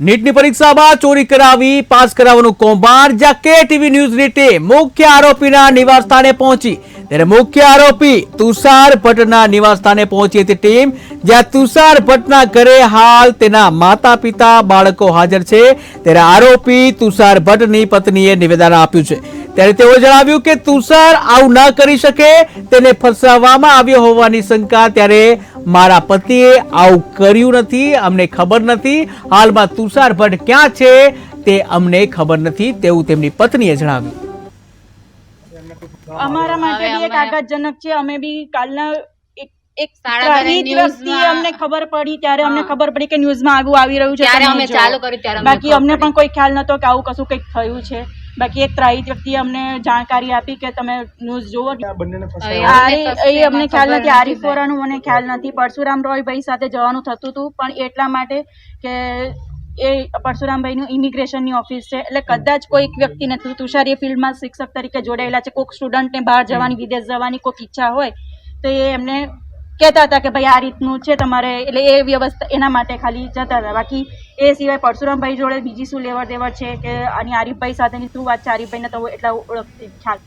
નીટની પરીક્ષામાં ચોરી કરાવી, પાસ કરાવવાનું કૌભાંડ, જ્યાં કે ટીવી ન્યૂઝની ટીમ મુખ્ય આરોપીના નિવાસસ્થાને પહોંચી. ત્યારે મુખ્ય આરોપી તુષાર ભટ્ટના નિવાસસ્થાને પહોંચી હતી ટીમ, જ્યાં તુષાર ભટ્ટના ઘરે હાલ તેના માતા પિતા બાળકો હાજર છે. ત્યારે આરોપી તુષાર ભટ્ટની પત્નીએ નિવેદન આપ્યું છે. ત્યારે તેઓએ જણાવ્યું કે તુષાર આવું ન કરી શકે તેને ફસાવવામાં આવ્યો હોવાની શંકા ત્યારે મારા પતિએ આવું કર્યું નથી અમને ખબર નથી હાલમાં તુષાર ભટ્ટ ક્યાં છે તે અમને ખબર નથી તેવું તેમની પત્નીએ જણાવ્યું. અમારા માટે બી એક આઘાતજનક છે અમે બી કાલના એક એક સાડા બારે ત્રાહિત અમને ખબર પડી ત્યારે અમને ખબર પડી કે ન્યૂઝમાં આવું આવી રહ્યું છે ત્યારે અમે ચાલુ કર્યું ત્યારે બાકી અમને પણ કોઈ ખ્યાલ નતો કે આવું કશું કંઈક થયું છે. બાકી એક ત્રાહિત વ્યક્તિએ અમને જાણકારી આપી કે તમે ન્યૂઝ જુઓ. અમને એ અમને ખ્યાલ નથી આરીફ વોરાનું મને ખ્યાલ નથી. પરશુરામ રોયભાઈ સાથે જવાનું થતું હતું પણ એટલા માટે કે એ પરશુરામભાઈનું ઇમિગ્રેશનની ઓફિસ છે. એટલે કદાચ કોઈક વ્યક્તિ નથી તુષાર એ ફિલ્ડમાં શિક્ષક તરીકે જોડાયેલા છે કોઈક સ્ટુડન્ટને બહાર જવાની વિદેશ જવાની કોઈક ઈચ્છા હોય તો એ એમને કહેતા હતા કે ભાઈ આ રીતનું છે તમારે એટલે એ વ્યવસ્થા એના માટે ખાલી જતા હતા. બાકી એ સિવાય પરશુરામભાઈ જોડે બીજી શું લેવડ દેવડ છે કે આની આરીફભાઈ સાથેની શું વાત છે? આરીફભાઈને તો એટલા ઓળખ